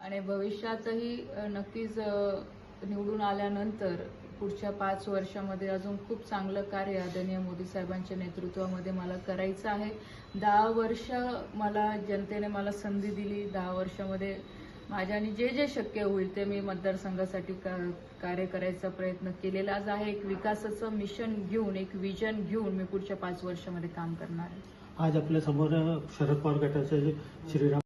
आणि भविष्यातही नक्कीच निवडून आल्यानंतर पुढच्या पाच वर्षामध्ये अजून खूप चांगलं कार्य आदरणीय मोदी साहेबांच्या नेतृत्वामध्ये मला करायचं आहे. दहा वर्ष मला जनतेने मला संधी दिली. दहा वर्षामध्ये माझ्याने जे जे शक्य होईल ते मी मतदारसंघासाठी कार्य करायचा प्रयत्न केलेला आज आहे. एक विकासाचं मिशन घेऊन एक विजन घेऊन मी पुढच्या पाच वर्षामध्ये काम करणार आहे. आज आपल्यासमोर शरद पवार गटाचे श्रीराम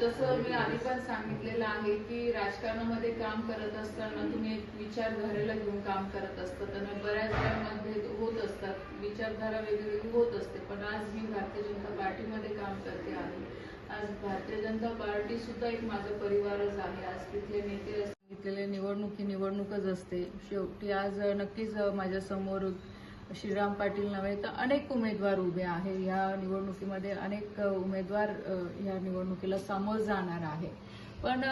जसं मी आधी पण सांगितलेलं आहे की राजकारणामध्ये काम करत असताना तुम्ही विचार विचारधारेला घेऊन काम करत असताना तर बऱ्याच वेळामध्ये होत असतात. विचारधारा वेगवेगळी होत असते. पण आज मी भारतीय जनता पार्टीमध्ये काम करते आहे. आज भारतीय जनता पार्टी सुद्धा एक माझा परिवारच आहे. आज तिथले नेते सांगितलेले निवडणूक ही निवडणूकच असते. शेवटी आज नक्कीच माझ्यासमोर श्रीराम पाटील नव्हे तर अनेक उमेदवार उभे आहे या निवडणुकीमध्ये अनेक उमेदवार या निवडणुकीला समोर जाणार आहे. पण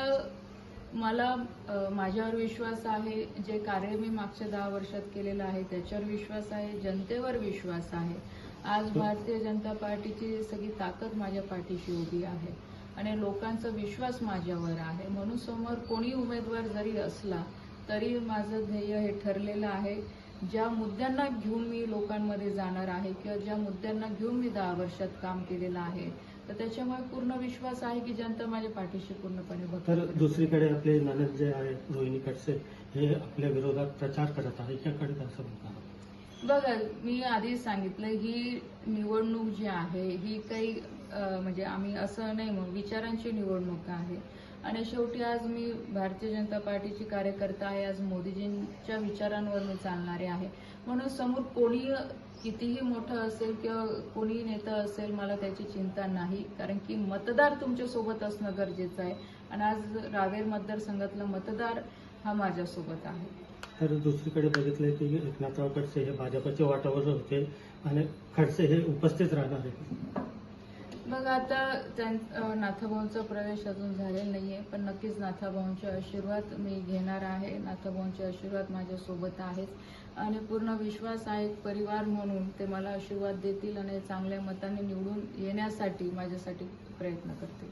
मला माझ्यावर विश्वास आहे जे कार्य मी मागच्या दहा वर्षात केलेलं आहे त्याच्यावर विश्वास आहे जनतेवर विश्वास आहे. आज भारतीय जनता पार्टीची सगळी ताकद माझ्या पाठीशी उभी आहे आणि लोकांचा विश्वास माझ्यावर आहे. म्हणून समोर कोणी उमेदवार जरी असला तरी माझं ध्येय हे ठरलेलं आहे. ज्या मुद्द्यांना घेऊन मी लोकांमध्ये जाणार आहे किंवा ज्या मुद्द्यांना घेऊन मी दहा वर्षात काम केलेलं आहे तर त्याच्यामुळे पूर्ण विश्वास आहे की जनता माझ्या पाठीशी पूर्णपणे तर. दुसरीकडे आपले ननद जे आहे रोहिणी खडसे हे आपल्या विरोधात प्रचार करत आहे याकडे म्हणता बघा मी आधी सांगितलं ही निवडणूक जी आहे ही काही म्हणजे आम्ही असं नाही म्हणू विचारांची निवडणूक आहे. आणि शेवटी आज मी भारतीय जनता पार्टीची कार्यकर्ता आहे आज मोदीजींच्या विचारांवर मी चालणारे आहे. म्हणून समोर कोणी कितीही मोठं असेल किंवा कोणी नेता असेल मला त्याची चिंता नाही. कारण की मतदार तुमच्यासोबत असणं गरजेचं आहे. आणि आज रावेर मतदारसंघातला मतदार हा माझ्यासोबत आहे. तर दुसरीकडे बघितलं की एकनाथराव खडसे हे भाजपचे वाटावर होते आणि खडसे हे उपस्थित राहणार आहे मग आता त्यां- नाथाभाऊंचा प्रवेश अजून झालेला नाहीये पण नक्कीच नाथाभाऊंचे आशीर्वाद मी घेणार आहे. नाथाभाऊंचे आशीर्वाद माझ्या सोबत आहेच आणि पूर्ण विश्वास आहे परिवार म्हणून ते मला आशीर्वाद देतील आणि चांगल्या मताने निवडून येण्यासाठी माझ्यासाठी प्रयत्न करतील.